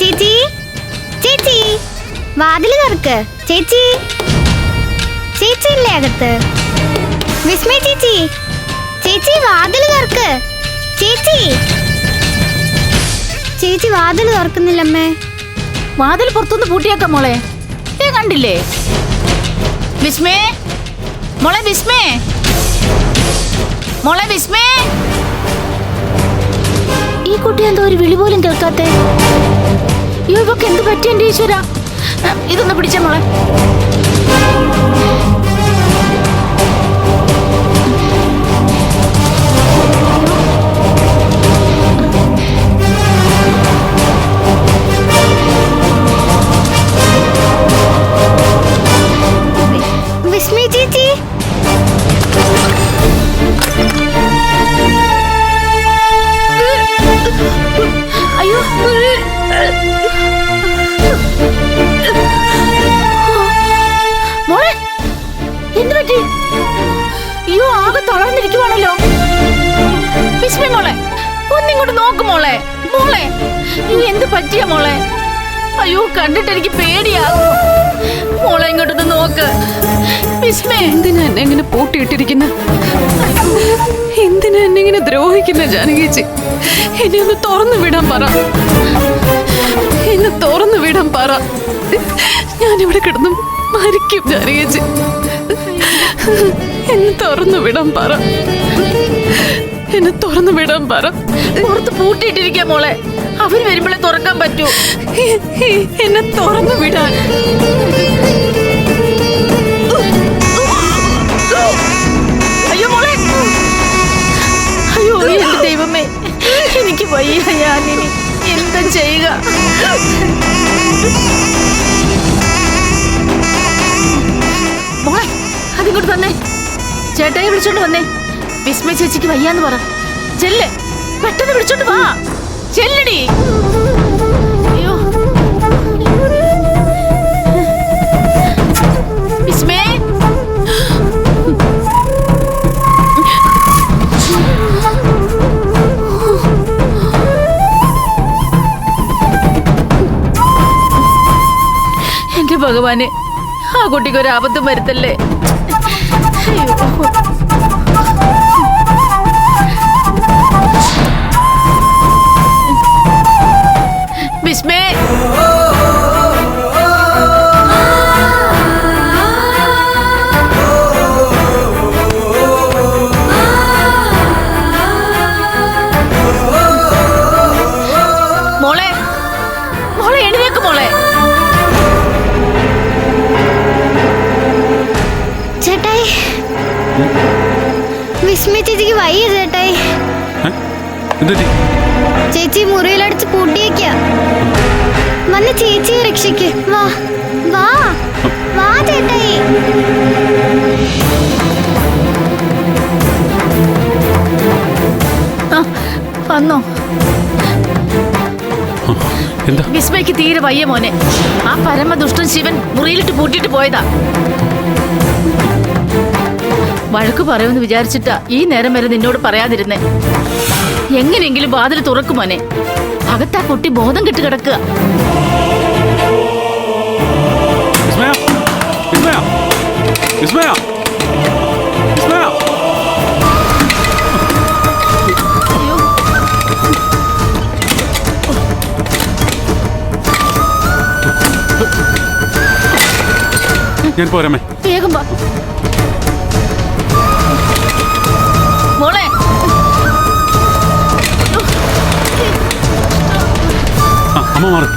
ചേച്ചി? ചേച്ചി വാതിൽ തുറക്ക്. ചേച്ചി ചേച്ചി ഇല്ലേ അകത്ത്? വിസ്മയ ചേച്ചി ചേച്ചി വാതിൽ തുറക്ക്. ചേച്ചി ചേച്ചി വാതിൽ തുറക്കുന്നില്ലമ്മേ. വാതിൽ പുറത്തുനിന്ന് പൂട്ടിയേക്കാം മോളെ. ഏ കണ്ടില്ലേ? വിസ്മേ മോളെ വിസ്മേ. മോളെ വിസ്മേ. ഈ കുട്ടി എന്തോ ഒരു വിളി പോലും കേൾക്കാത്തെ. ഇവക്ക് എന്ത് പറ്റി എന്റെ ഈശ്വര? ഇതൊന്ന് പിടിച്ച മോളെ. മോളെ എന്ത് പറ്റി? അയ്യോ ആകെ തളർന്നിരിക്കുവാണല്ലോ. വിസ്മി മോളെ ഒന്നിങ്ങോട്ട് നോക്ക് മോളെ മോളെ. നീ എന്ത് പറ്റിയ മോളെ? അയ്യോ കണ്ടിട്ട് എനിക്ക് പേടിയാ. മോളെ ഇങ്ങോട്ടൊന്ന് നോക്ക്. വിസ്മേ എന്തിനാ എന്നെ ഇങ്ങനെ പൂട്ടിയിട്ടിരിക്കുന്ന? എന്തിനാ എന്നെ ഇങ്ങനെ ദ്രോഹിക്കുന്ന ജാനകിച്ചി എന്നെ ഒന്ന് തുറന്നു വിടാൻ പറ. എന്നെ തുറന്നു വിടാൻ പറ. ഞാനിവിടെ കിടന്നും മരിക്കും ജാനകിച്ചി എന്നെ തുറന്നു വിടാൻ പറ. എന്നെ തുറന്നു വിടാൻ പറ. പുറത്ത് പൂട്ടിയിട്ടിരിക്ക മോളെ. അവർ വരുമ്പോഴേ തുറക്കാൻ പറ്റൂ. എന്നെ തുറന്നു വിടാൻ. മോളെ അതിങ്ങോട്ട് വന്നേ. ചേട്ടായി വിളിച്ചോണ്ട് വന്നേ. വിസ്മയ ചേച്ചിക്ക് വയ്യാന്ന് പറ. ചെല്ല്. പെട്ടെന്ന് വിളിച്ചോണ്ട് വാ. ചെല്ലടി. ഭഗവാനെ ആ കുട്ടിക്ക് ഒരു ആപത്തും വരുത്തല്ലേ അയ്യോ. വിസ്മേ ചേച്ചി മുറിയിലടിച്ച് പൂട്ടിയേക്ക. വന്ന് ചേച്ചിയെ രക്ഷിക്ക്. വാ. വാ. വാ ചേട്ടായി. വന്നോ. എന്താ? വിസ്മയ്ക്ക് തീരെ വയ്യ മോനെ. ആ പരമദുഷ്ടൻ ശിവൻ മുറിയിലിട്ട് പൂട്ടിയിട്ട് പോയതാ. വഴക്ക് പറയുമെന്ന് വിചാരിച്ചിട്ടാ ഈ നേരം വരെ നിന്നോട് പറയാതിരുന്നേ. എങ്ങനെയെങ്കിലും വാതിൽ തുറക്കുമോനെ അകത്താ കുട്ടി ബോധം കെട്ട് കിടക്കുക. ഞാൻ പോരമ്മേ വേഗം വാ. അമ്മ മാറി